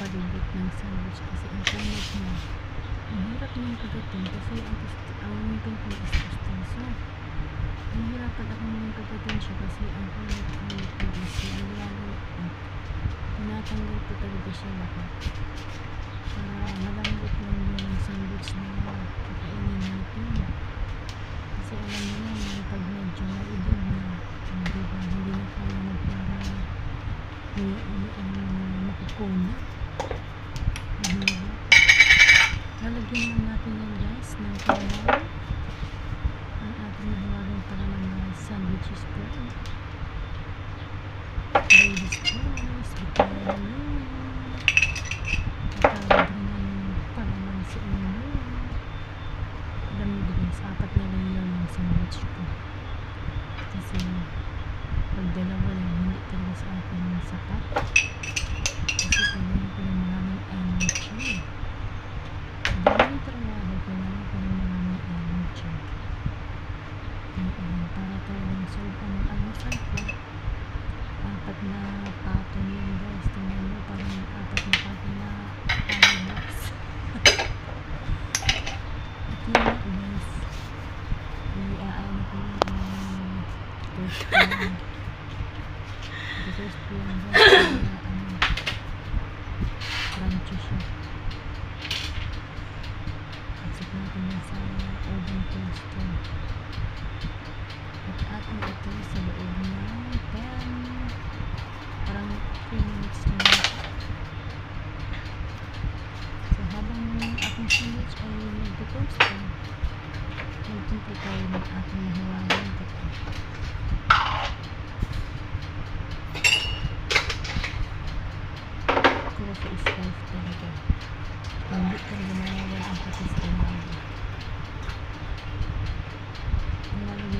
ng sandwich kasi ang format niya, ang hirap niyang kagatin kasi ang, ang ngipin ko is gustoso. Nahihirapan ako niyang kagatin siya kasi ang ng ngipin is yung ginagawa ko. Ko talaga siya lahat para malambot lang yung sandwich na kakainin natin. Kasi alam mo naman, pag medyo naedad na, hindi ba, hindi na kaya magpara hindi ang makukuna. Mahirap. Lalagyan lang natin yan guys ng kawan. Ang ating nahawagan para mga sandwiches po. Ladies choice, bitaw na Tawag rin ng palaman sa inyo. Alam mo guys, apat na layer yung sandwich ko. Kasi pag dalawa lang, hindi talaga sa akin sapat. Atin ito sa loob ng 10 parang 3 minutes na. So habang ating sandwich ay nagtotoast pa, nagtimpla tayo ng ating nahawagan kape. Coffee is life talaga. Hindi talaga mawawala ang kape sa umaga. Nilalagyan ko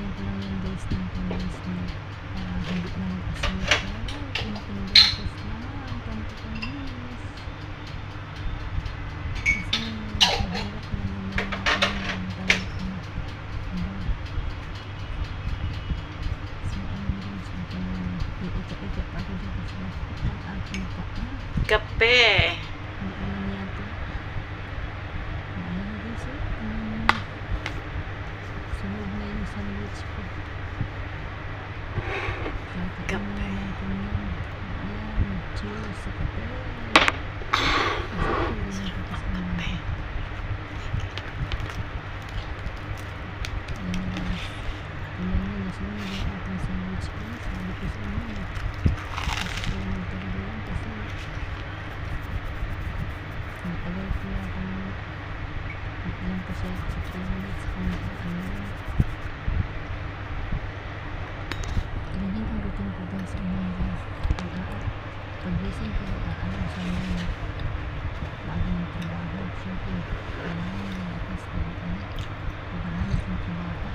Kape. Kape. natin yan. Ayan, cheers sa kape. Kasi ito rin ang kape sa umaga. Ayan guys. Tingnan nyo, nasunog yung ating sandwich ko. Sabi ko sa inyo. Kasi sunog talaga yan kasi Matagal ko yata ng Ilan pa siya sa 3 minutes kung ano. Ganyan ang routine ko guys umaga. Pag pagising ko, aalam sa mga bago ng trabaho. Siyempre, kailangan ng lakas na ano. Paghahanap ng trabaho.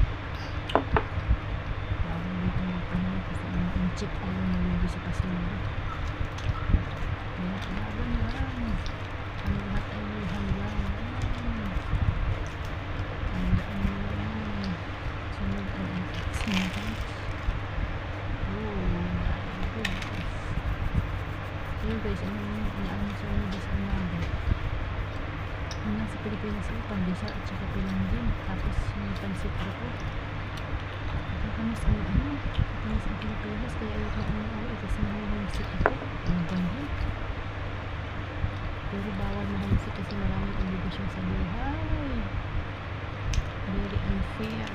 Bago dito magpahinga kasi ang inchik ay nalubi sa pasilyo. Kaya kailangan lang. Ang lahat ay may hanggang. Hanggaan mo lang. Sunod ang sandwich. Oh my goodness. Ayun guys, ano yung sa mga sa umaga. Yung nasa Pilipinas ay pandesal at saka pilanggin. Tapos yung pansit ako. Kakamis ang ano. Kakamis ang Pilipinas. Kaya ayot na ano ako. eh, Kasi mahumumsik ako. Ang ganda. Pero bawal mahumsik kasi maraming obligasyon sa buhay. Very unfair.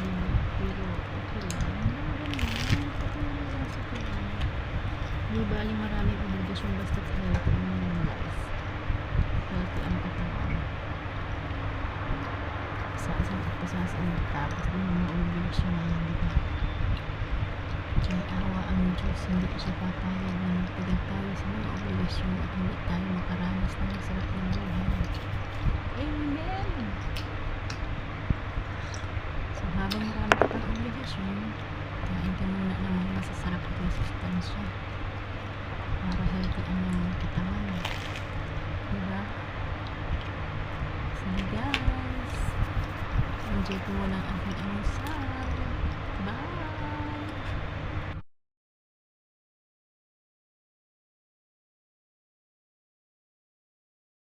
Diba? Pero okay lang. Lang. Patuloy lang sa kanya. Di bali maraming obligasyon basta healthy mo naman guys. Healthy ang katawan. Sa isang tapos ang tapos yung mga obligasyon na yun, di ba? Kaya awa ang Diyos, hindi siya papayag na magpagal tayo sa mga obligasyon at hindi tayo makaranas ng masarap ng buhay. Amen! So habang marami ka pang obligasyon, kain ka muna ng mga masasarap at masustansya para healthy ang iyong katawan. Diba? Sige guys!